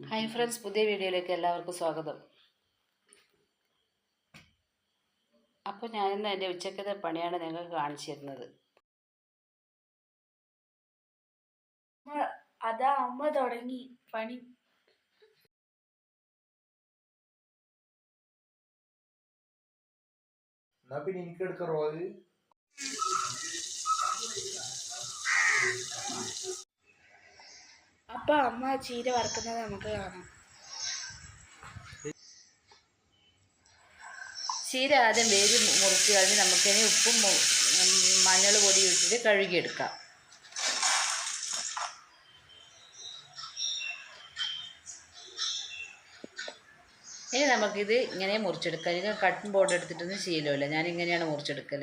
Hi friends പുതിയ വീഡിയോയിലേക്ക് എല്ലാവർക്കും സ്വാഗതം. അപ്പോൾ ഞാനിന്ന് എന്റെ ഉച്ചക്കത്തെ പണിയാണ് നിങ്ങൾക്ക് കാണിച്ചു തരുന്നത്. അതാ അമ്മ തുടങ്ങി പണി. എന്നാ പിന്നെ എനിക്ക് എടുക്കറോ റോൾ അപ്പൊ അമ്മ ചീര വറുക്കുന്നത് നമുക്ക് കാണാം. ചീര ആദ്യം വേര് മുറുക്കി കഴിഞ്ഞ് നമുക്കിനി ഉപ്പും മഞ്ഞൾ പൊടി ഇട്ടിട്ട് കഴുകിയെടുക്കാം. ഇനി നമുക്കിത് ഇങ്ങനെ മുറിച്ചെടുക്കാം. ഇനി കട്ടൻ ബോർഡ് എടുത്തിട്ടൊന്നും ശീലമില്ല. ഞാൻ ഇങ്ങനെയാണ് മുറിച്ചെടുക്കൽ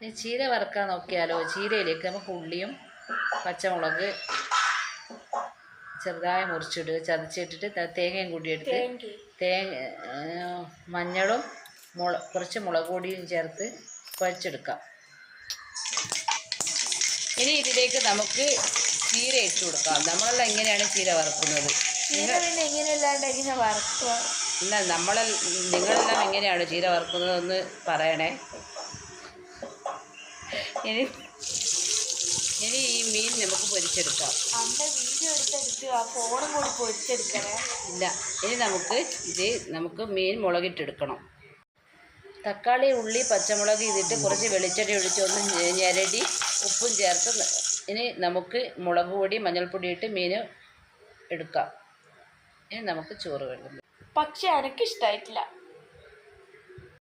ഇനി ചീര വറുക്കാൻ നോക്കിയാലോ? ചീരയിലേക്ക് നമുക്ക് ഉള്ളിയും പച്ചമുളക് ചെറുതായി മുറിച്ചിടുക. ചതച്ചിട്ടിട്ട് തേങ്ങയും കൂടി എടുത്ത് തേങ്ങ മഞ്ഞളും മുള കുറച്ച് മുളക് പൊടിയും ചേർത്ത് കുഴച്ചെടുക്കാം ഇനി ഇതിലേക്ക് നമുക്ക് ചീര ഇട്ട് കൊടുക്കാം. നമ്മളെല്ലാം എങ്ങനെയാണ് ചീര വറുക്കുന്നത്. ഇല്ല നമ്മളെ നിങ്ങളെല്ലാം എങ്ങനെയാണ് ചീര വറുക്കുന്നതെന്ന് പറയണേ. ഇനി ഇനി ഈ മീൻ നമുക്ക് പൊരിച്ചെടുക്കാം. അമ്മ വീഡിയോ എടുത്തെടുത്ത്. ആ ഫോണും കൂടി പൊരിച്ചെടുക്കണേ. ഇല്ല. ഇനി നമുക്ക് ഇത് നമുക്ക് മീൻ മുളകിട്ടെടുക്കണം. തക്കാളി ഉള്ളി പച്ചമുളക് ഇതിട്ട് കുറച്ച് വെളിച്ചെണ്ണ ഒഴിച്ച് ഒന്ന് ഞരടി ഉപ്പും ചേർത്ത് ഇനി നമുക്ക് മുളക് പൊടി മഞ്ഞൾപ്പൊടി ഇട്ട് മീൻ എടുക്കാം. ഇനി നമുക്ക് ചോറ് വേണം. പക്ഷെ എനക്ക് ഇഷ്ടായിട്ടില്ല